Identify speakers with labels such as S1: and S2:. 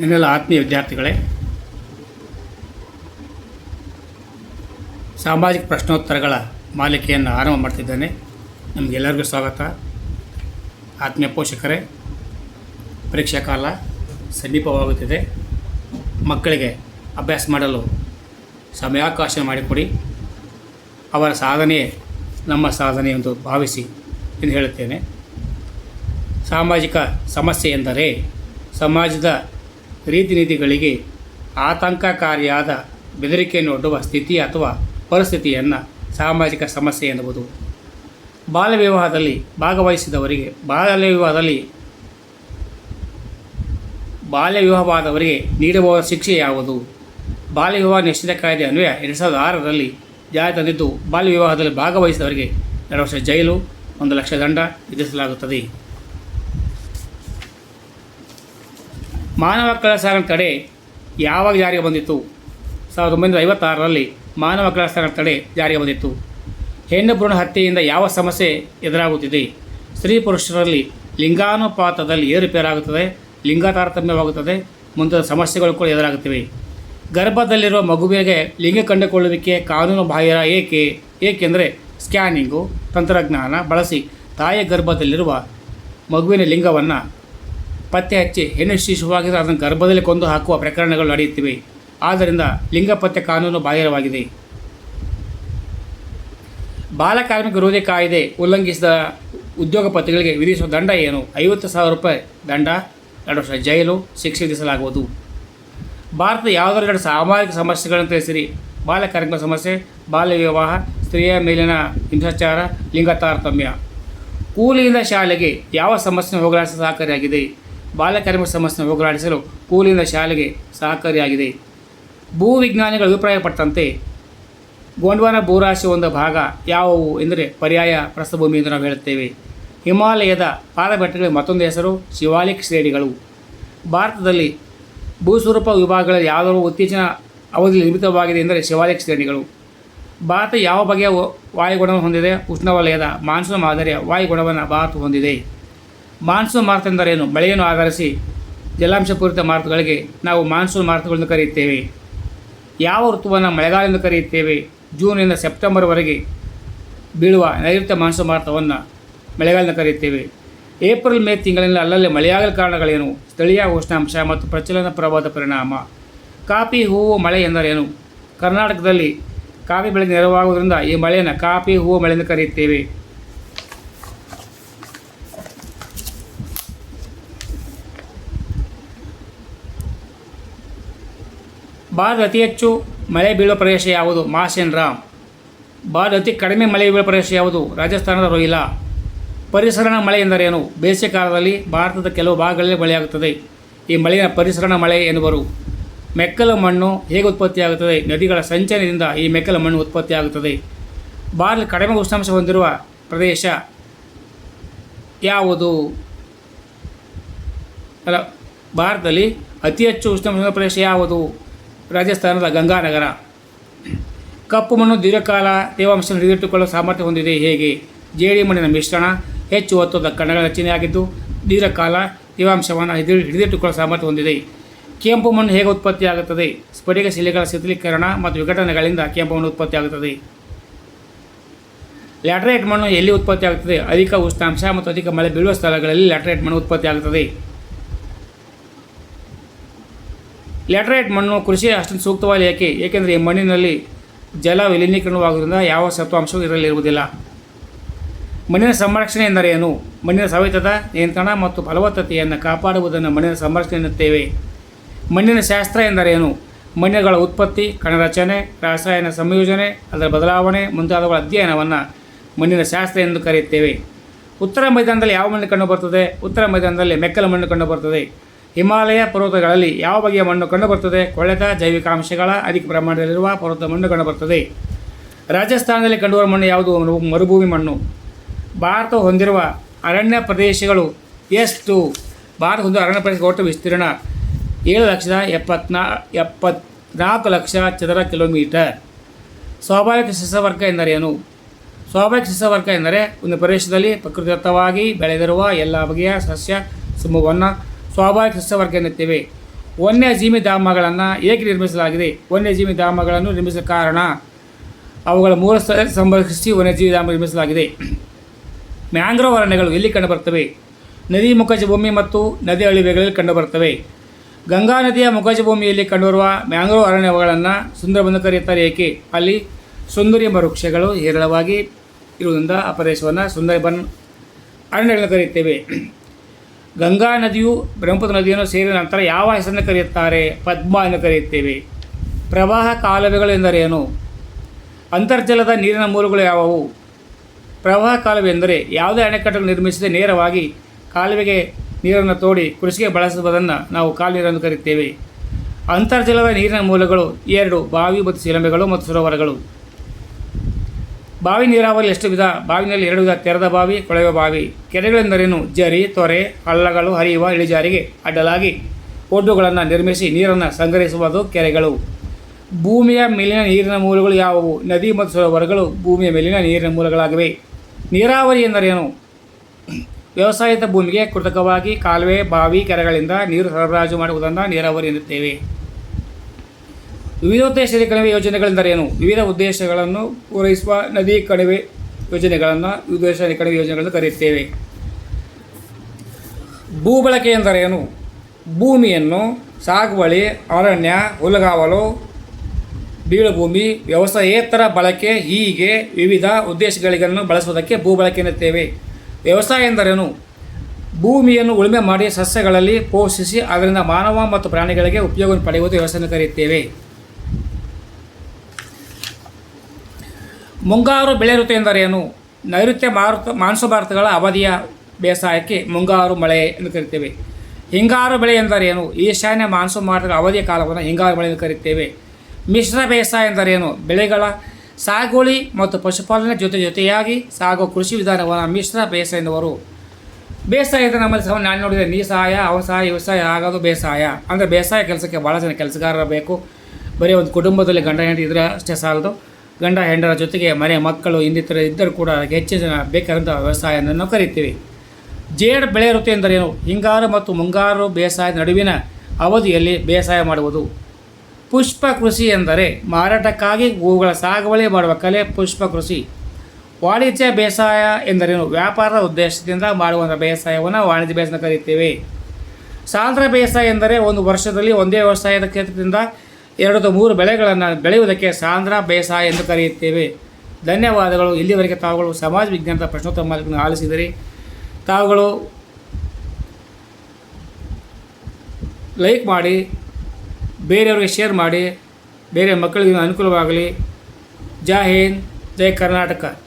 S1: ನನ್ನೆಲ್ಲ ಆತ್ಮೀಯ ವಿದ್ಯಾರ್ಥಿಗಳೇ, ಸಾಮಾಜಿಕ ಪ್ರಶ್ನೋತ್ತರಗಳ ಮಾಲಿಕೆಯನ್ನು ಆರಂಭ ಮಾಡ್ತಿದ್ದೇನೆ. ನಿಮಗೆಲ್ಲರಿಗೂ ಸ್ವಾಗತ. ಆತ್ಮೀಯ ಪೋಷಕರೇ, ಪರೀಕ್ಷಾ ಕಾಲ ಸಮೀಪವಾಗುತ್ತಿದೆ. ಮಕ್ಕಳಿಗೆ ಅಭ್ಯಾಸ ಮಾಡಲು ಸಮಯಾವಕಾಶ ಮಾಡಿಕೊಡಿ. ಅವರ ಸಾಧನೆಯೇ ನಮ್ಮ ಸಾಧನೆ ಎಂದು ಭಾವಿಸಿ ಎಂದು ಹೇಳುತ್ತೇನೆ. ಸಾಮಾಜಿಕ ಸಮಸ್ಯೆ ಎಂದರೆ ಸಮಾಜದ ರೀತಿ ನೀತಿಗಳಿಗೆ ಆತಂಕಕಾರಿಯಾದ ಬೆದರಿಕೆಯನ್ನು ಒಡ್ಡುವ ಸ್ಥಿತಿ ಅಥವಾ ಪರಿಸ್ಥಿತಿಯನ್ನು ಸಾಮಾಜಿಕ ಸಮಸ್ಯೆ ಎನ್ನುವುದು. ಬಾಲ್ಯ ವಿವಾಹದಲ್ಲಿ ಭಾಗವಹಿಸಿದವರಿಗೆ ಬಾಲ್ಯ ವಿವಾಹದಲ್ಲಿ ಬಾಲ್ಯ ವಿವಾಹವಾದವರಿಗೆ ನೀಡಬಹುದ ಶಿಕ್ಷೆ ಯಾವುದು? ಬಾಲ್ಯ ವಿವಾಹ ನಿಶ್ಚಿತ ಕಾಯ್ದೆ ಅನ್ವಯ ಎರಡು ಸಾವಿರದ ಆರರಲ್ಲಿ ಜಾರಿ ತಂದಿದ್ದು ಬಾಲ್ಯ ವಿವಾಹದಲ್ಲಿ ಭಾಗವಹಿಸಿದವರಿಗೆ ಎರಡು ವರ್ಷ ಜೈಲು, ಒಂದು ಲಕ್ಷ ದಂಡ ವಿಧಿಸಲಾಗುತ್ತದೆ. ಮಾನವ ಕಳ ಸಾಗಣೆ ತಡೆ ಯಾವಾಗ ಜಾರಿಗೆ ಬಂದಿತ್ತು? ಸಾವಿರದ ಒಂಬೈನೂರ ಐವತ್ತಾರರಲ್ಲಿ ಮಾನವ ಕಳ ಸಾಗಣೆ ತಡೆ ಜಾರಿಗೆ ಬಂದಿತ್ತು. ಹೆಣ್ಣು ಭ್ರೂಣ ಹತ್ಯೆಯಿಂದ ಯಾವ ಸಮಸ್ಯೆ ಎದುರಾಗುತ್ತಿದೆ? ಸ್ತ್ರೀ ಪುರುಷರಲ್ಲಿ ಲಿಂಗಾನುಪಾತದಲ್ಲಿ ಏರುಪೇರಾಗುತ್ತದೆ ಲಿಂಗ ತಾರತಮ್ಯವಾಗುತ್ತದೆ ಮುಂತಾದ ಸಮಸ್ಯೆಗಳು ಕೂಡ ಎದುರಾಗುತ್ತಿವೆ. ಗರ್ಭದಲ್ಲಿರುವ ಮಗುವಿಗೆ ಲಿಂಗ ಕಂಡುಕೊಳ್ಳುವಿಕೆ ಕಾನೂನು ಬಾಹಿರ ಏಕೆ? ಏಕೆಂದರೆ ಸ್ಕ್ಯಾನಿಂಗು, ತಂತ್ರಜ್ಞಾನ ಬಳಸಿ ತಾಯಿಯ ಗರ್ಭದಲ್ಲಿರುವ ಮಗುವಿನ ಲಿಂಗವನ್ನು ಪತ್ತೆ ಹಚ್ಚಿ ಹೆಣ್ಣು ಶಿಶುವಾಗಿದ್ದರೆ ಅದನ್ನು ಗರ್ಭದಲ್ಲಿ ಕೊಂದು ಹಾಕುವ ಪ್ರಕರಣಗಳು ನಡೆಯುತ್ತಿವೆ. ಆದ್ದರಿಂದ ಲಿಂಗ ಪತ್ತೆ ಕಾನೂನು ಬಾಹಿರವಾಗಿದೆ. ಬಾಲಕಾರ್ಮಿಕ ವಿರೋಧಿ ಕಾಯ್ದೆ ಉಲ್ಲಂಘಿಸಿದ ಉದ್ಯೋಗಪತಿಗಳಿಗೆ ವಿಧಿಸುವ ದಂಡ ಏನು? ಐವತ್ತು ಸಾವಿರ ರೂಪಾಯಿ ದಂಡ, ಎರಡು ವರ್ಷ ಜೈಲು, ಶಿಕ್ಷೆ ವಿಧಿಸಲಾಗುವುದು. ಭಾರತದ ಯಾವುದರ ಸಾಮಾಜಿಕ ಸಮಸ್ಯೆಗಳನ್ನು ತಿಳಿಸಿರಿ ಬಾಲಕಾರ್ಮಿಕ ಸಮಸ್ಯೆ ಬಾಲ್ಯ ವಿವಾಹ, ಸ್ತ್ರೀಯ ಮೇಲಿನ ಹಿಂಸಾಚಾರ ಲಿಂಗ ತಾರತಮ್ಯ ಕೂಲಿಯಿಂದ ಶಾಲೆಗೆ ಯಾವ ಸಮಸ್ಯೆ ಹೋಗಲಾಡಿಸಲು ಸಹಕಾರಿಯಾಗಿದೆ. ಬಾಲಕಾರ್ಮಿಕ ಸಮಸ್ಯೆ ಹೋಗಲಾಡಿಸಲು ಕೂಲಿನ ಶಾಲೆಗೆ ಸಹಕಾರಿಯಾಗಿದೆ. ಭೂವಿಜ್ಞಾನಿಗಳು ಅಭಿಪ್ರಾಯಪಟ್ಟಂತೆ, ಗೊಂಡ್ವಾನ ಭೂರಾಶಿ ಒಂದು ಭಾಗ ಯಾವುವು ಎಂದರೆ ಪರ್ಯಾಯ ಪ್ರಸ್ಥಭೂಮಿ ಎಂದು ನಾವು ಹೇಳುತ್ತೇವೆ. ಹಿಮಾಲಯದ ಪಾದಬೆಟ್ಟಗಳ ಮತ್ತೊಂದು ಹೆಸರು ಶಿವಾಲಿಕ್ ಶ್ರೇಣಿಗಳು. ಭಾರತದಲ್ಲಿ ಭೂಸ್ವರೂಪ ವಿಭಾಗಗಳಲ್ಲಿ ಯಾವುದಾದರೂ ಇತ್ತೀಚಿನ ಅವಧಿಯಲ್ಲಿ ನಿರ್ಮಿತವಾಗಿದೆ ಎಂದರೆ ಶಿವಾಲಿಕ್ ಶ್ರೇಣಿಗಳು. ಭಾರತ ಯಾವ ಬಗೆಯ ವಾಯುಗುಣವನ್ನು ಹೊಂದಿದೆ? ಉಷ್ಣವಲಯದ ಮಾನ್ಸೂನ್ ಮಾದರಿಯ ವಾಯುಗುಣವನ್ನು ಭಾರತ ಹೊಂದಿದೆ. ಮಾನ್ಸೂನ್ ಮಾರುತ ಎಂದರೇನು? ಮಳೆಯನ್ನು ಆಧರಿಸಿ ಜಲಾಂಶಪೂರಿತ ಮಾರುತಗಳಿಗೆ ನಾವು ಮಾನ್ಸೂನ್ ಮಾರುತಗಳನ್ನು ಕರೆಯುತ್ತೇವೆ. ಯಾವ ಋತುವನ್ನು ಮಳೆಗಾಲ ಎಂದು ಕರೆಯುತ್ತೇವೆ? ಜೂನಿಂದ ಸೆಪ್ಟೆಂಬರ್ವರೆಗೆ ಬೀಳುವ ನೈಋತ್ಯ ಮಾನ್ಸೂನ್ ಮಾರುತವನ್ನು ಮಳೆಗಾಲ ಕರೆಯುತ್ತೇವೆ. ಏಪ್ರಿಲ್ ಮೇ ತಿಂಗಳಿನಲ್ಲಿ ಅಲ್ಲಲ್ಲಿ ಮಳೆಯಾಗಲ ಕಾರಣಗಳೇನು? ಸ್ಥಳೀಯ ಉಷ್ಣಾಂಶ ಮತ್ತು ಪ್ರಚಲನ ಪ್ರಭಾವದ ಪರಿಣಾಮ. ಕಾಫಿ, ಹೂವು, ಮಳೆ ಎಂದರೇನು? ಕರ್ನಾಟಕದಲ್ಲಿ ಕಾಫಿ ಬೆಳೆಗೆ ನೆರವಾಗುವುದರಿಂದ ಈ ಮಳೆಯನ್ನು ಕಾಫಿ, ಹೂವು ಎಂದು ಕರೆಯುತ್ತೇವೆ. ಭಾರತ ಅತಿ ಹೆಚ್ಚು ಮಳೆ ಬೀಳುವ ಪ್ರದೇಶ ಯಾವುದು? ಮಾಸೆನ್ ರಾಮ್. ಭಾರತ ಅತಿ ಕಡಿಮೆ ಮಳೆ ಬೀಳುವ ಪ್ರದೇಶ ಯಾವುದು? ರಾಜಸ್ಥಾನದ ರೋಹಿಲ ಪರಿಸರಣ ಮಳೆ ಎಂದರೇನು? ಬೇಸಿಗೆ ಕಾಲದಲ್ಲಿ ಭಾರತದ ಕೆಲವು ಭಾಗಗಳಲ್ಲಿ ಮಳೆಯಾಗುತ್ತದೆ. ಈ ಮಳೆಯ ಪರಿಸರಣ ಮಳೆ ಎನ್ನುವರು. ಮೆಕ್ಕಲು ಮಣ್ಣು ಹೇಗೆ ಉತ್ಪತ್ತಿಯಾಗುತ್ತದೆ? ನದಿಗಳ ಸಂಚಯನದಿಂದ ಈ ಮೆಕ್ಕಲು ಮಣ್ಣು ಉತ್ಪತ್ತಿಯಾಗುತ್ತದೆ. ಭಾರತ ಕಡಿಮೆ ಉಷ್ಣಾಂಶ ಹೊಂದಿರುವ ಪ್ರದೇಶ ಯಾವುದು? ಅಲ್ಲ, ಭಾರತದಲ್ಲಿ ಅತಿ ಹೆಚ್ಚು ಉಷ್ಣಾಂಶ ಪ್ರದೇಶ ಯಾವುದು? ರಾಜಸ್ಥಾನದ ಗಂಗಾನಗರ. ಕಪ್ಪು ಮಣ್ಣು ದೀರ್ಘಕಾಲ ತೇವಾಂಶವನ್ನು ಹಿಡಿದಿಟ್ಟುಕೊಳ್ಳುವ ಸಾಮರ್ಥ್ಯ ಹೊಂದಿದೆ. ಹೇಗೆ? ಜೇಡಿ ಮಣ್ಣಿನ ಮಿಶ್ರಣ ಹೆಚ್ಚು ಒತ್ತದ ಕಣಗಳ ರಚನೆಯಾಗಿದ್ದು ದೀರ್ಘಕಾಲ ತೇವಾಂಶವನ್ನು ಹಿಡಿ ಹಿಡಿದಿಟ್ಟುಕೊಳ್ಳುವ ಸಾಮರ್ಥ್ಯ ಹೊಂದಿದೆ. ಕೆಂಪು ಮಣ್ಣು ಹೇಗೆ ಉತ್ಪತ್ತಿಯಾಗುತ್ತದೆ? ಸ್ಫಟಿಕ ಶಿಲೆಗಳ ಶಿಥಿಲೀಕರಣ ಮತ್ತು ವಿಘಟನೆಗಳಿಂದ ಕೆಂಪು ಮಣ್ಣು ಉತ್ಪತ್ತಿಯಾಗುತ್ತದೆ. ಲ್ಯಾಟ್ರೈಟ್ ಮಣ್ಣು ಎಲ್ಲಿ ಉತ್ಪತ್ತಿಯಾಗುತ್ತದೆ? ಅಧಿಕ ಉಷ್ಣಾಂಶ ಮತ್ತು ಅಧಿಕ ಮಳೆ ಬೀಳುವ ಸ್ಥಳಗಳಲ್ಲಿ ಲ್ಯಾಟ್ರೈಟ್ ಮಣ್ಣು ಉತ್ಪತ್ತಿಯಾಗುತ್ತದೆ. ಲ್ಯಾಟರೈಟ್ ಮಣ್ಣು ಕೃಷಿ ಅಷ್ಟೊಂದು ಸೂಕ್ತವಾಗಿ ಏಕೆ ಏಕೆಂದರೆ ಈ ಮಣ್ಣಿನಲ್ಲಿ ಜಲ ವಿಲೀನೀಕರಣವಾಗುವುದರಿಂದ ಯಾವ ಸತ್ವಾಂಶವೂ ಇರಲಿರುವುದಿಲ್ಲ ಮಣ್ಣಿನ ಸಂರಕ್ಷಣೆ ಎಂದರೇನು ಮಣ್ಣಿನ ಸವೆತದ ನಿಯಂತ್ರಣ ಮತ್ತು ಫಲವತ್ತತೆಯನ್ನು ಕಾಪಾಡುವುದನ್ನು ಮಣ್ಣಿನ ಸಂರಕ್ಷಣೆ ಎನ್ನುತ್ತೇವೆ. ಮಣ್ಣಿನ ಶಾಸ್ತ್ರ ಎಂದರೇನು ಮಣ್ಣುಗಳ ಉತ್ಪತ್ತಿ ಕಣರಚನೆ ರಾಸಾಯನ ಸಂಯೋಜನೆ, ಅದರ ಬದಲಾವಣೆ ಮುಂತಾದವುಗಳ ಅಧ್ಯಯನವನ್ನು ಮಣ್ಣಿನ ಶಾಸ್ತ್ರ ಎಂದು ಕರೆಯುತ್ತೇವೆ. ಉತ್ತರ ಮೈದಾನದಲ್ಲಿ ಯಾವ ಮಣ್ಣು ಕಂಡುಬರುತ್ತದೆ? ಉತ್ತರ ಮೈದಾನದಲ್ಲಿ ಮೆಕ್ಕಲು ಮಣ್ಣು ಕಂಡುಬರುತ್ತದೆ. ಹಿಮಾಲಯ ಪರ್ವತಗಳಲ್ಲಿ ಯಾವ ಬಗೆಯ ಮಣ್ಣು ಕಂಡುಬರುತ್ತದೆ ಕೊಳೆತ, ಜೈವಿಕಾಂಶಗಳ ಅಧಿಕ ಪ್ರಮಾಣದಲ್ಲಿರುವ ಪರ್ವತ ಮಣ್ಣು ಕಂಡುಬರುತ್ತದೆ ರಾಜಸ್ಥಾನದಲ್ಲಿ ಕಂಡುಬರುವ ಮಣ್ಣು ಯಾವುದು? ಮರು- ಮರುಭೂಮಿ ಮಣ್ಣು. ಭಾರತ ಹೊಂದಿರುವ ಅರಣ್ಯ ಪ್ರದೇಶಗಳು ಎಷ್ಟು ಭಾರತ ಹೊಂದಿರುವ ಅರಣ್ಯ ಪ್ರದೇಶ ಒಟ್ಟು ವಿಸ್ತೀರ್ಣ ಏಳು ಲಕ್ಷದ ಎಪ್ಪತ್ನಾ, ಎಪ್ಪತ್ನಾಲ್ಕು ಲಕ್ಷ ಚದರ ಕಿಲೋಮೀಟರ್. ಸ್ವಾಭಾವಿಕ ಸಸ್ಯವರ್ಗ ಎಂದರೇನು? ಸ್ವಾಭಾವಿಕ ಸಸ್ಯವರ್ಗ ಎಂದರೆ ಒಂದು ಪ್ರದೇಶದಲ್ಲಿ ಪ್ರಕೃತಿದತ್ತವಾಗಿ ಬೆಳೆದಿರುವ ಎಲ್ಲ ಬಗೆಯ ಸಸ್ಯ ಸಮೂಹವನ್ನು ಸ್ವಾಭಾವಿಕ ಸಸ್ಯವರ್ಗ ಎನ್ನುತ್ತೇವೆ. ವನ್ಯಜೀವಿ ಧಾಮಗಳನ್ನು ಏಕೆ ನಿರ್ಮಿಸಲಾಗಿದೆ? ವನ್ಯಜೀವಿ ಧಾಮಗಳನ್ನು ನಿರ್ಮಿಸಲು ಕಾರಣ ಅವುಗಳ ಮೂಲ ಸ್ಥಳ ಸಂರಕ್ಷಿಸಿ ವನ್ಯಜೀವಿ ಧಾಮ ನಿರ್ಮಿಸಲಾಗಿದೆ. ಮ್ಯಾಂಗ್ರೋವ್ ಅರಣ್ಯಗಳು ಎಲ್ಲಿ ಕಂಡುಬರ್ತವೆ ನದಿ ಮುಖಜ ಭೂಮಿ ಮತ್ತು ನದಿ ಅಳಿವೆಗಳಲ್ಲಿ ಕಂಡುಬರ್ತವೆ ಗಂಗಾ ನದಿಯ ಮುಖಜ ಭೂಮಿಯಲ್ಲಿ ಕಂಡುಬರುವ ಮ್ಯಾಂಗ್ರೋವ್ ಅರಣ್ಯಗಳನ್ನು ಸುಂದರಬಂದು ಕರೆಯುತ್ತಾರೆ ಏಕೆ? ಅಲ್ಲಿ ಸುಂದರಿ ಎಂಬ ವೃಕ್ಷಗಳು ಹೇರಳವಾಗಿ ಇರುವುದರಿಂದ ಆ ಪ್ರದೇಶವನ್ನು ಸುಂದರಬನ್ ಅರಣ್ಯಗಳನ್ನು ಕರೆಯುತ್ತೇವೆ. ಗಂಗಾ ನದಿಯು ಬ್ರಹ್ಮಪುತ್ರ ನದಿಯನ್ನು ಸೇರಿದ ನಂತರ ಯಾವ ಹೆಸರನ್ನು ಕರೆಯುತ್ತಾರೆ? ಪದ್ಮ ಎಂದು ಕರೆಯುತ್ತೇವೆ. ಪ್ರವಾಹ ಕಾಲುವೆಗಳು ಎಂದರೇನು? ಅಂತರ್ಜಲದ ನೀರಿನ ಮೂಲಗಳು ಯಾವುವು? ಪ್ರವಾಹ ಕಾಲುವೆ ಎಂದರೆ ಯಾವುದೇ ಅಣೆಕಟ್ಟನ್ನು ನಿರ್ಮಿಸದೆ ನೇರವಾಗಿ ಕಾಲುವೆಗೆ ನೀರನ್ನು ತೋಡಿ ಕೃಷಿಗೆ ಬಳಸುವುದನ್ನು ನಾವು ಕಾಲು ನೀರನ್ನು ಕರೆಯುತ್ತೇವೆ. ಅಂತರ್ಜಲದ ನೀರಿನ ಮೂಲಗಳು ಎರಡು ಬಾವಿ ಮತ್ತು ಶಿಲಂಬೆಗಳು ಮತ್ತು ಸರೋವರಗಳು. ಬಾವಿ ನೀರಾವರಿ ಎಷ್ಟು ವಿಧ? ಬಾವಿನಲ್ಲಿ ಎರಡು ವಿಧ. ತೆರೆದ ಬಾವಿ, ಕೊಳೆಯುವ ಬಾವಿ. ಕೆರೆಗಳೆಂದರೇನು? ಜರಿ, ತೊರೆ, ಹಳ್ಳಗಳು ಹರಿಯುವ ಇಳಿಜಾರಿಗೆ ಅಡ್ಡಲಾಗಿ ಒಡ್ಡುಗಳನ್ನು ನಿರ್ಮಿಸಿ ನೀರನ್ನು ಸಂಗ್ರಹಿಸುವುದು ಕೆರೆಗಳು. ಭೂಮಿಯ ಮೇಲಿನ ನೀರಿನ ಮೂಲಗಳು ಯಾವುವು? ನದಿ ಮತ್ತು ಸರೋವರಗಳು ಭೂಮಿಯ ಮೇಲಿನ ನೀರಿನ ಮೂಲಗಳಾಗಿವೆ. ನೀರಾವರಿ ಎಂದರೇನು? ವ್ಯವಸಾಯದ ಭೂಮಿಗೆ ಕೃತಕವಾಗಿ ಕಾಲುವೆ, ಬಾವಿ, ಕೆರೆಗಳಿಂದ ನೀರು ಸರಬರಾಜು ಮಾಡುವುದನ್ನು ನೀರಾವರಿ ಎನ್ನುತ್ತೇವೆ. ವಿವಿಧ ಉದ್ದೇಶದ ಕಣಿವೆ ಯೋಜನೆಗಳೆಂದರೇನು? ವಿವಿಧ ಉದ್ದೇಶಗಳನ್ನು ಪೂರೈಸುವ ನದಿ ಕಣಿವೆ ಯೋಜನೆಗಳನ್ನು ಉದ್ದೇಶ ಕಣಿವೆ ಯೋಜನೆಗಳನ್ನು ಕರೆಯುತ್ತೇವೆ. ಭೂ ಬಳಕೆ ಎಂದರೇನು? ಭೂಮಿಯನ್ನು ಸಾಗುವಳಿ, ಅರಣ್ಯ, ಹುಲ್ಲುಗಾವಲು, ಬೀಳುಭೂಮಿ, ವ್ಯವಸಾಯೇತರ ಬಳಕೆ, ಹೀಗೆ ವಿವಿಧ ಉದ್ದೇಶಗಳಿಗನ್ನು ಬಳಸುವುದಕ್ಕೆ ಭೂ ಬಳಕೆ ಎನ್ನುತ್ತೇವೆ. ವ್ಯವಸಾಯ ಎಂದರೇನು? ಭೂಮಿಯನ್ನು ಉಳುಮೆ ಮಾಡಿ ಸಸ್ಯಗಳಲ್ಲಿ ಪೋಷಿಸಿ ಅದರಿಂದ ಮಾನವ ಮತ್ತು ಪ್ರಾಣಿಗಳಿಗೆ ಉಪಯೋಗವನ್ನು ಪಡೆಯುವುದು ವ್ಯವಸ್ಥೆಯನ್ನು ಕರೆಯುತ್ತೇವೆ. ಮುಂಗಾರು ಬೆಳೆ ಋತು ಎಂದರೇನು? ನೈಋತ್ಯ ಭಾರತ ಮಾನ್ಸೂನ್ ಭಾರತಗಳ ಅವಧಿಯ ಬೇಸಾಯಕ್ಕೆ ಮುಂಗಾರು ಮಳೆ ಎಂದು ಕರಿತೇವೆ. ಹಿಂಗಾರು ಬೆಳೆ ಎಂದರೇನು? ಈಶಾನ್ಯ ಮಾನ್ಸೂನ್ ಭಾರತಗಳ ಅವಧಿಯ ಕಾಲವನ್ನು ಹಿಂಗಾರು ಮಳೆ ಎಂದು ಕರೆಯುತ್ತೇವೆ ಮಿಶ್ರ ಬೇಸಾಯ ಎಂದರೇನು? ಬೆಳೆಗಳ ಸಾಗುವಳಿ ಮತ್ತು ಪಶುಪಾಲನೆ ಜೊತೆ ಜೊತೆಯಾಗಿ ಸಾಗುವ ಕೃಷಿ ವಿಧಾನವನ್ನು ಮಿಶ್ರ ಬೇಸಾಯ ಎನ್ನುವರು. ಬೇಸಾಯದ ನಮ್ಮಲ್ಲಿ ಸಹ ನಾನು ನೋಡಿದರೆ ನೀ ಸಹಾಯ ಸಹಾಯ ಇವ ಆಗೋದು ಬೇಸಾಯ. ಅಂದರೆ ಬೇಸಾಯ ಕೆಲಸಕ್ಕೆ ಭಾಳ ಜನ ಕೆಲಸಗಾರರು ಬೇಕು ಬರೀ ಒಂದು ಕುಟುಂಬದಲ್ಲಿ ಗಂಡ ಹೆಂಡತಿ ಇದ್ದರೆ ಅಷ್ಟೇ ಸಾಲದು. ಗಂಡ ಹೆಂಡರ ಜೊತೆಗೆ ಮನೆ ಮಕ್ಕಳು ಇನ್ನಿತರ ಇದ್ದರೂ ಕೂಡ ಹೆಚ್ಚು ಜನ ಬೇಕಾದಂಥ ವ್ಯವಸಾಯವನ್ನು ಕರಿತೀವಿ ಜೇಡ್ ಬೆಳೆ ಋತು ಎಂದರೇನು? ಹಿಂಗಾರು ಮತ್ತು ಮುಂಗಾರು ಬೇಸಾಯ ನಡುವಿನ ಅವಧಿಯಲ್ಲಿ ಬೇಸಾಯ ಮಾಡುವುದು. ಪುಷ್ಪ ಕೃಷಿ ಎಂದರೆ ಮಾರಾಟಕ್ಕಾಗಿ ಹೂಗಳ ಸಾಗುವಳಿ ಮಾಡುವ ಕಲೆ ಪುಷ್ಪ ಕೃಷಿ. ವಾಣಿಜ್ಯ ಬೇಸಾಯ ಎಂದರೇನು? ವ್ಯಾಪಾರದ ಉದ್ದೇಶದಿಂದ ಮಾಡುವಂಥ ಬೇಸಾಯವನ್ನು ವಾಣಿಜ್ಯ ಬೇಸಾಯ ಕರೆಯುತ್ತೇವೆ ಸಾಂದ್ರ ಬೇಸಾಯ ಎಂದರೆ ಒಂದು ವರ್ಷದಲ್ಲಿ ಒಂದೇ ವ್ಯವಸಾಯದ ಕ್ಷೇತ್ರದಿಂದ ಎರಡು ಮೂರು ಬೆಳೆಗಳನ್ನು ಬೆಳೆಯುವುದಕ್ಕೆ ಸಾಂದ್ರ ಬೇಸಾಯ ಎಂದು ಕರೆಯುತ್ತೇವೆ. ಧನ್ಯವಾದಗಳು. ಇಲ್ಲಿವರೆಗೆ ತಾವುಗಳು ಸಮಾಜ ವಿಜ್ಞಾನದ ಪ್ರಶ್ನೋತ್ತರ ಮಾಲಿಕನ್ನು ಆಲಿಸಿದರೆ. ತಾವುಗಳು ಲೈಕ್ ಮಾಡಿ, ಬೇರೆಯವರಿಗೆ ಶೇರ್ ಮಾಡಿ, ಬೇರೆ ಮಕ್ಕಳಿಗೆ ಅನುಕೂಲವಾಗಲಿ. ಜೈ ಹಿಂದ್, ಜೈ ಕರ್ನಾಟಕ.